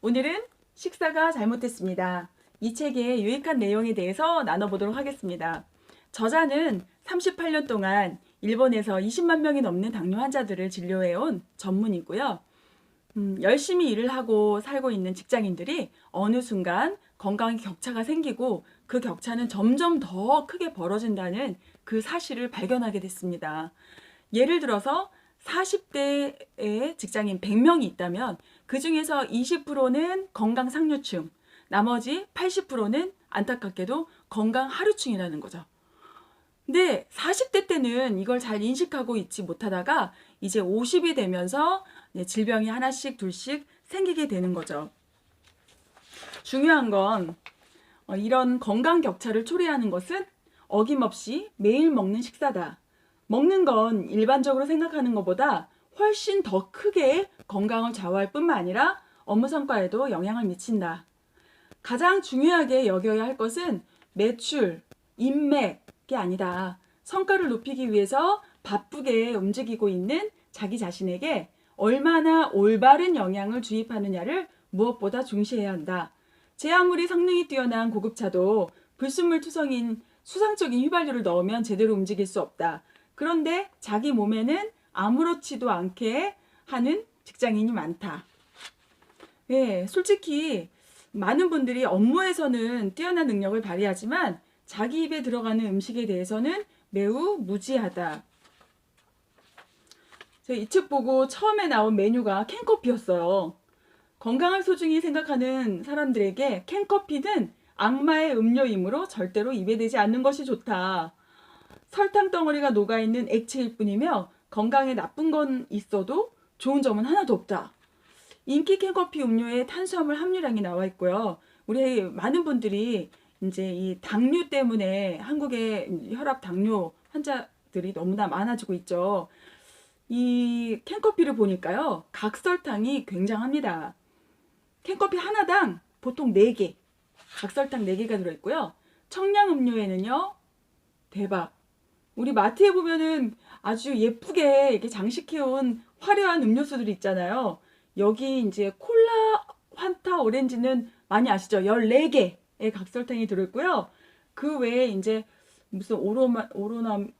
오늘은 식사가 잘못됐습니다. 이 책의 유익한 내용에 대해서 나눠보도록 하겠습니다. 저자는 38년 동안 일본에서 20만 명이 넘는 당뇨 환자들을 진료해온 전문이고요. 음, 열심히 일을 하고 살고 있는 직장인들이 어느 순간 건강에 격차가 생기고 그 격차는 점점 더 크게 벌어진다는 그 사실을 발견하게 됐습니다. 예를 들어서 40대의 직장인 100명이 있다면 그 중에서 20%는 건강 상류층, 나머지 80%는 안타깝게도 건강 하류층이라는 거죠. 근데 40대 때는 이걸 잘 인식하고 있지 못하다가 이제 50이 되면서 네, 질병이 하나씩 둘씩 생기게 되는 거죠. 중요한 건 어, 이런 건강 격차를 초래하는 것은 어김없이 매일 먹는 식사다. 먹는 건 일반적으로 생각하는 것보다 훨씬 더 크게 건강을 좌우할 뿐만 아니라 업무 성과에도 영향을 미친다. 가장 중요하게 여겨야 할 것은 매출, 인맥이 아니다. 성과를 높이기 위해서 바쁘게 움직이고 있는 자기 자신에게 얼마나 올바른 영향을 주입하느냐를 무엇보다 중시해야 한다. 제 아무리 성능이 뛰어난 고급차도 불순물 투성인 수상적인 휘발유를 넣으면 제대로 움직일 수 없다. 그런데 자기 몸에는 아무렇지도 않게 하는 직장인이 많다. 예, 솔직히 많은 분들이 업무에서는 뛰어난 능력을 발휘하지만 자기 입에 들어가는 음식에 대해서는 매우 무지하다. 이 책 보고 처음에 나온 메뉴가 캔커피였어요. 건강을 소중히 생각하는 사람들에게 캔커피는 악마의 음료이므로 절대로 입에 대지 않는 것이 좋다. 설탕 덩어리가 녹아있는 액체일 뿐이며 건강에 나쁜 건 있어도 좋은 점은 하나도 없다. 인기 캔커피 음료에 탄수화물 함유량이 나와 있고요. 우리 많은 분들이 이제 이 당뇨 때문에 한국의 혈압 당뇨 환자들이 너무나 많아지고 있죠. 이 캔커피를 보니까요. 각설탕이 굉장합니다. 캔커피 하나당 보통 4개, 각설탕 4개가 들어있고요. 청량 음료에는요. 대박. 우리 마트에 보면은 아주 예쁘게 이렇게 장식해온 화려한 음료수들이 있잖아요. 여기 이제 콜라, 환타, 오렌지는 많이 아시죠? 14개의 각설탕이 들어있고요. 그 외에 이제 무슨 오로마, 오로남,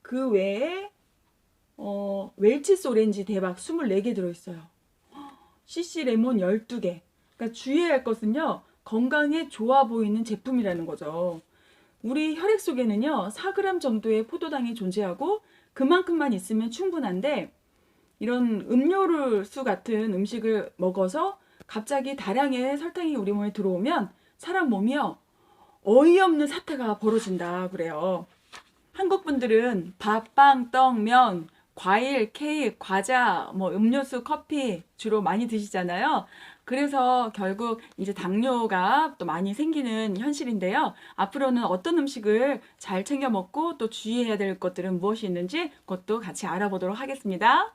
그 외에 어, 웰치스 오렌지 대박 24개 들어있어요. CC 레몬 12개. 그러니까 주의해야 할 것은요. 건강에 좋아 보이는 제품이라는 거죠. 우리 혈액 속에는요. 4g 정도의 포도당이 존재하고 그만큼만 있으면 충분한데 이런 음료수 같은 음식을 먹어서 갑자기 다량의 설탕이 우리 몸에 들어오면 사람 몸이요. 어이없는 사태가 벌어진다 그래요. 한국 분들은 밥, 빵, 떡, 면, 과일, 케이크, 과자, 뭐 음료수, 커피 주로 많이 드시잖아요. 그래서 결국 이제 당뇨가 또 많이 생기는 현실인데요. 앞으로는 어떤 음식을 잘 챙겨 먹고 또 주의해야 될 것들은 무엇이 있는지 그것도 같이 알아보도록 하겠습니다.